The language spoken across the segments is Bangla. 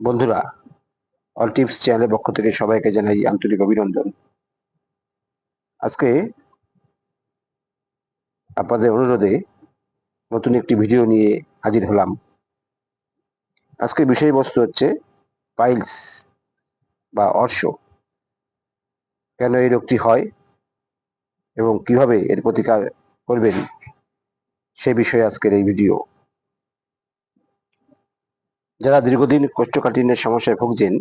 বন্ধুরা অল টিপস চ্যানেলের পক্ষ থেকে সবাইকে জানাই আন্তরিক অভিনন্দন। আজকে আপনাদের অনুরোধে নতুন একটি ভিডিও নিয়ে হাজির হলাম। আজকে বিষয়বস্তু হচ্ছে পাইলস বা অর্শ। কেন এই রোগটি হয় এবং কীভাবে এর প্রতিকার করবেন সে বিষয়ে আজকের এই ভিডিও। যারা দীর্ঘদিন কোষ্ঠকাঠিন্যের সমস্যায় ভুগছেন,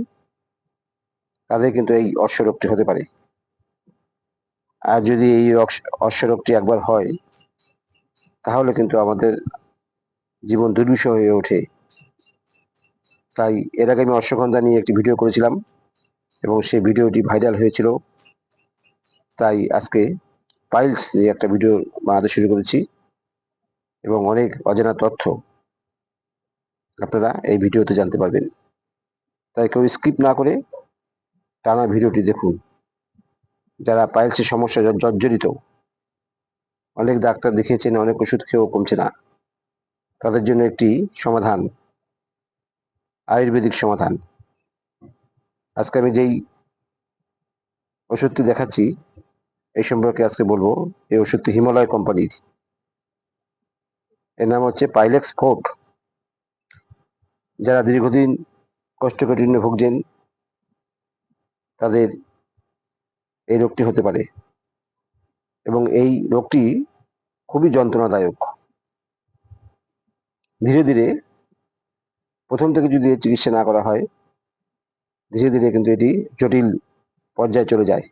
তাদের কিন্তু এই অর্শ রোগটি হতে পারে। আর যদি এই অর্শ একবার হয়, তাহলে কিন্তু আমাদের জীবন দুর্বিষহ হয়ে ওঠে। তাই এর আগে আমি অশ্বগন্ধা নিয়ে একটি ভিডিও করেছিলাম এবং সেই ভিডিওটি ভাইরাল হয়েছিল। তাই আজকে পাইলস নিয়ে একটা ভিডিও বানাতে শুরু করেছি এবং অনেক অজানা তথ্য আপনারা এই ভিডিওতে জানতে পারবেন। তাই কেউ স্কিপ না করে টানা ভিডিওটি দেখুন। যারা পাইলসের সমস্যা জর্জরিত, অনেক ডাক্তার দেখিয়েছেন, অনেক ওষুধ খেয়েও কমছে না। তাদের জন্য একটি সমাধান, আয়ুর্বেদিক সমাধান। আজকে আমি যেই ওষুধটি দেখাচ্ছি, এই সম্পর্কে আজকে বলব, এই ওষুধটি হিমালয় কোম্পানির। এর নাম হচ্ছে পাইলেক্স ফোর্ট। যারা দীর্ঘদিন কোষ্ঠকাঠিন্য ভুগছেন, তাদের এই রোগটি হতে পারে। এবং এই রোগটি খুবই যন্ত্রণাদায়ক। ধীরে ধীরে প্রথম থেকে যদি এর চিকিৎসা না করা হয়, ধীরে ধীরে কিন্তু এটি জটিল পর্যায়ে চলে যায়।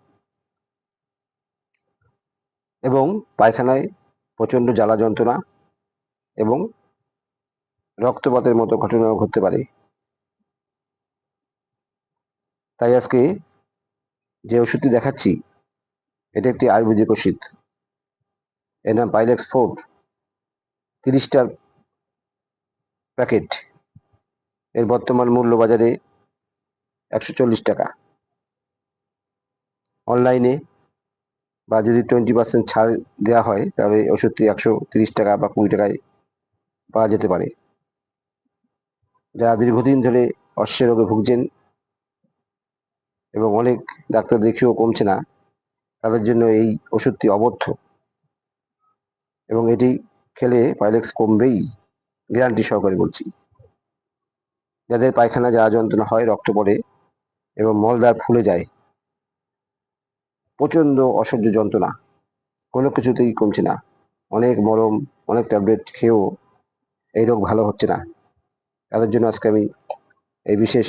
এবং পায়খানায় প্রচণ্ড জ্বালা যন্ত্রণা এবং রক্তপাতের মতো ঘটনাও ঘটতে পারে। তাই আজকে যে ওষুধটি দেখাচ্ছি, এটা একটি আয়ুর্বেদিক ওষুধ। এর নাম পাইলেক্স ফোর্ট তিরিশটার প্যাকেট। এর বর্তমান মূল্য বাজারে একশো চল্লিশ টাকা। অনলাইনে বা যদি টোয়েন্টি পার্সেন্ট ছাড় দেওয়া হয়, তাহলে ওষুধটি একশো তিরিশ টাকা বা কুড়ি টাকায় পাওয়া যেতে পারে। যারা দীর্ঘদিন ধরে অশ্বের রোগে ভুগছেন এবং অনেক ডাক্তার দেখিয়েও কমছে না, তাদের জন্য এই ওষুধটি অবর্থ এবং এটি খেলে পাইলেক্স কমবেই, গ্যারান্টি সহকারে বলছি। যাদের পায়খানা যা যন্ত্রণা হয়, রক্ত পড়ে এবং মলদ্বার ফুলে যায়, প্রচণ্ড অসহ্য যন্ত্রণা, কোনো কিছুতেই কমছে না। অনেক মরম অনেক ট্যাবলেট খেয়েও এই রোগ ভালো হচ্ছে না। তাদের জন্য আজকে আমি এই বিশেষ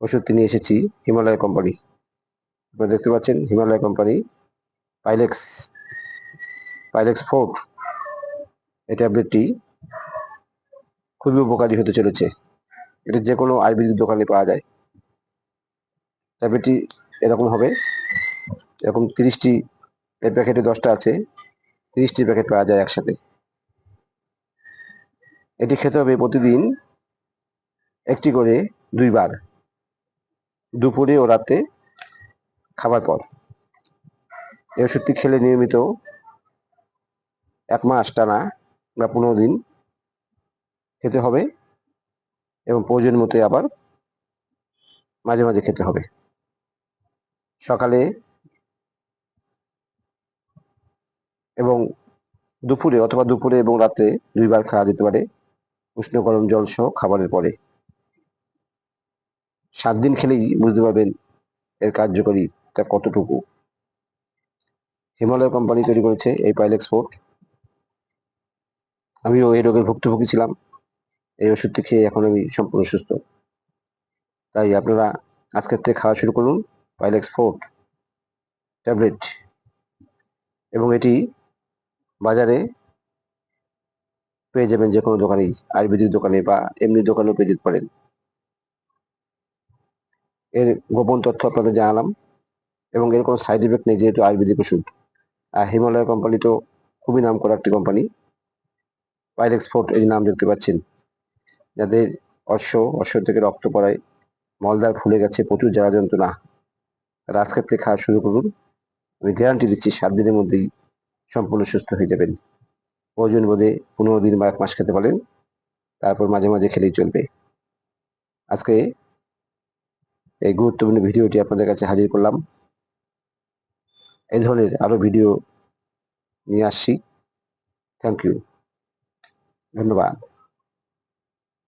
ওষুধটি নিয়ে এসেছি হিমালয় কোম্পানি। আপনারা দেখতে পাচ্ছেন Himalaya company Pilex Pilex forte এই ট্যাবলেটটি খুবই উপকারী হতে চলেছে। এটা যে কোনো আয়ুর্বেদিক দোকানে পাওয়া যায়। ট্যাবলেটটি এরকম হবে, এরকম তিরিশটি এর প্যাকেটে দশটা আছে, তিরিশটি প্যাকেট পাওয়া যায় একসাথে। এটি খেতে হবে প্রতিদিন একটি করে দুইবার, দুপুরে ও রাতে খাবার পর। এই ওষুধটি খেলে নিয়মিত এক মাস টানা বা পনেরো দিন খেতে হবে এবং প্রয়োজন মতো আবার মাঝে মাঝে খেতে হবে। সকালে এবং দুপুরে অথবা দুপুরে এবং রাতে দুইবার খাওয়া যেতে পারে উষ্ণ গরম জল সহ খাবারের পরে। সাত দিন খেলেই বুঝতে পারবেন এর কার্যকরীটা কতটুকু। হিমালয় কোম্পানি তৈরি করেছে এই পাইলেক্স ফোর্ট আমিও এই রোগের ভুক্তভোগী ছিলাম। এই ওষুধটি খেয়ে এখন আমি সম্পূর্ণ সুস্থ। তাই আপনারা আজকের থেকে খাওয়া শুরু করুন পাইলেক্স ফোর্ট ট্যাবলেট। এবং এটি বাজারে পেয়ে যাবেন যে কোনো দোকানেই। আয়ুর্বেদিক দোকানে বা এমনি দোকানেও পেয়ে যেতে পারেন। এর গোপন তথ্য আপনাদের জানালাম এবং এর কোনো সাইড এফেক্ট নেই যেহেতু আয়ুর্বেদিক ওষুধ। আর হিমালয় কোম্পানি তো খুবই নাম করা একটি কোম্পানি পাইলেক্স ফোর্ট এই নাম দেখতে পাচ্ছেন। যাদের অশ্ব অশ্ব থেকে রক্ত পড়ায় মলদার ফুলে গেছে, প্রচুর জ্বালা যন্ত্রণা তারা আজকের থেকে খাওয়া শুরু করুন। আমি গ্যারান্টি দিচ্ছি সাত দিনের মধ্যেই সম্পূর্ণ সুস্থ হয়ে যাবেন। প্রয়োজন বোধে পনেরো দিন বা এক মাস খেতে পারেন। তারপর মাঝে মাঝে খেলেই চলবে। আজকে এই গুরুত্বপূর্ণ ভিডিওটি আপনাদের কাছে হাজির করলাম। এই ধরনের আরও ভিডিও নিয়ে আসছি। থ্যাংক ইউ ধন্যবাদ।